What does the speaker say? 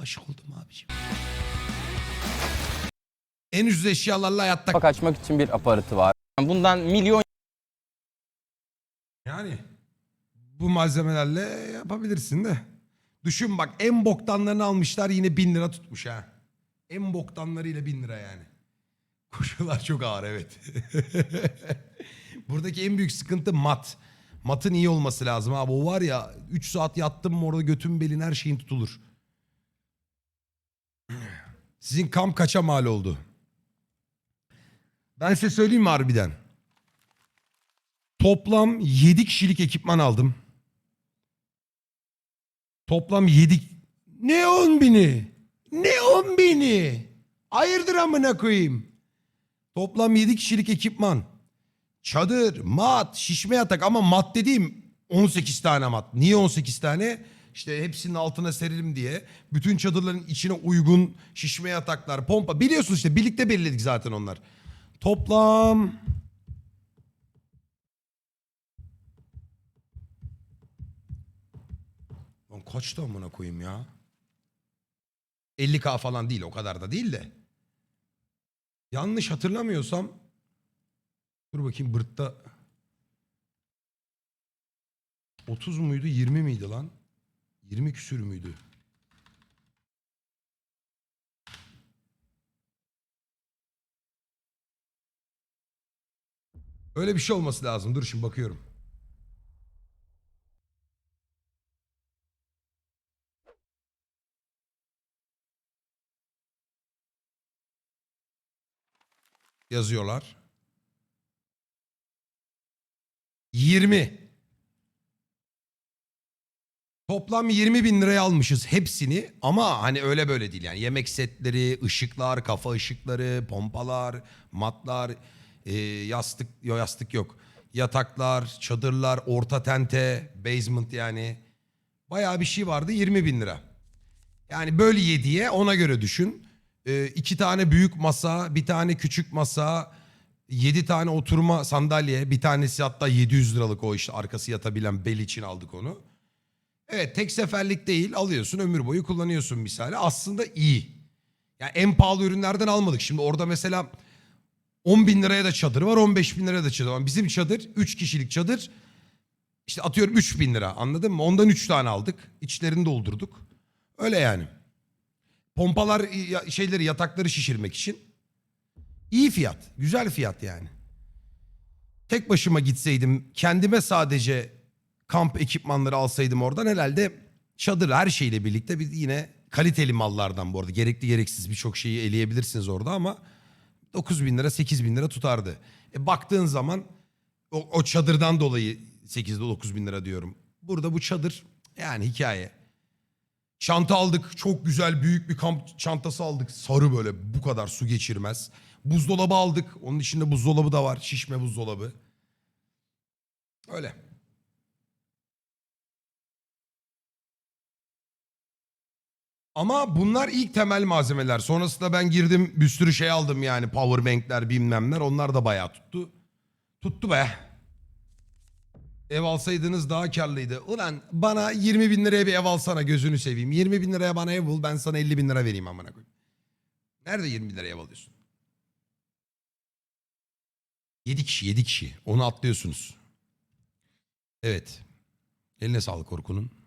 Aşık oldum abiciğim. En ucuz eşyalarla hayatta... Bak açmak için bir aparatı var. Bundan milyon Yani bu malzemelerle yapabilirsin de. Düşün bak en boktanlarını almışlar yine bin lira tutmuş ha. En boktanlarıyla bin lira yani. Koşullar çok ağır evet. Buradaki en büyük sıkıntı mat. Matın iyi olması lazım abi. O var ya 3 saat yattım mı orada götün belin her şeyin tutulur. Sizin kamp kaça mal oldu? Ben size söyleyeyim mi harbiden? Toplam 7 kişilik ekipman aldım. Toplam 7... Ne 10 bini? Ne 10 bini? Hayırdır amına koyayım? Toplam 7 kişilik ekipman. Çadır, mat, şişme yatak ama mat dediğim 18 tane mat. Niye 18 tane? İşte hepsinin altına serelim diye. Bütün çadırların içine uygun şişme yataklar, pompa. Biliyorsunuz işte birlikte belirledik zaten onlar. Toplam Lan kaçtı amına koyayım ya? 50k falan değil o kadar da değil de. Yanlış hatırlamıyorsam dur bakayım Bırt'ta 30 muydu 20 miydi lan? 20 küsür müydü? Öyle bir şey olması lazım. Dur şimdi bakıyorum. yazıyorlar. 20. Toplam 20 bin liraya almışız hepsini ama hani öyle böyle değil yani yemek setleri, ışıklar, kafa ışıkları, pompalar, matlar, e, yastık, yo yastık yok. Yataklar, çadırlar, orta tente, basement yani. Bayağı bir şey vardı 20 bin lira. Yani böl 7'ye ona göre düşün. Ee, iki tane büyük masa, bir tane küçük masa, yedi tane oturma sandalye. Bir tanesi hatta 700 liralık o işte arkası yatabilen bel için aldık onu. Evet tek seferlik değil alıyorsun ömür boyu kullanıyorsun misali. Aslında iyi. Yani en pahalı ürünlerden almadık. Şimdi orada mesela 10 bin liraya da çadır var 15 bin liraya da çadır var. Bizim çadır 3 kişilik çadır işte atıyorum 3 bin lira anladın mı? Ondan 3 tane aldık. İçlerini doldurduk. Öyle yani. Pompalar şeyleri yatakları şişirmek için. İyi fiyat. Güzel fiyat yani. Tek başıma gitseydim kendime sadece kamp ekipmanları alsaydım oradan herhalde çadır her şeyle birlikte bir yine kaliteli mallardan bu arada. Gerekli gereksiz birçok şeyi eleyebilirsiniz orada ama 9 bin lira 8 bin lira tutardı. E baktığın zaman o, o çadırdan dolayı 8 9 bin lira diyorum. Burada bu çadır yani hikaye. Çanta aldık. Çok güzel büyük bir kamp çantası aldık. Sarı böyle bu kadar su geçirmez. Buzdolabı aldık. Onun içinde buzdolabı da var. Şişme buzdolabı. Öyle. Ama bunlar ilk temel malzemeler. Sonrasında ben girdim bir sürü şey aldım yani. Powerbankler bilmemler. Onlar da bayağı tuttu. Tuttu be. Ev alsaydınız daha karlıydı. Ulan bana 20 bin liraya bir ev alsana gözünü seveyim. 20 bin liraya bana ev bul ben sana 50 bin lira vereyim amına koyayım. Nerede 20 bin liraya ev alıyorsun? 7 kişi 7 kişi onu atlıyorsunuz. Evet. Eline sağlık Orkun'un.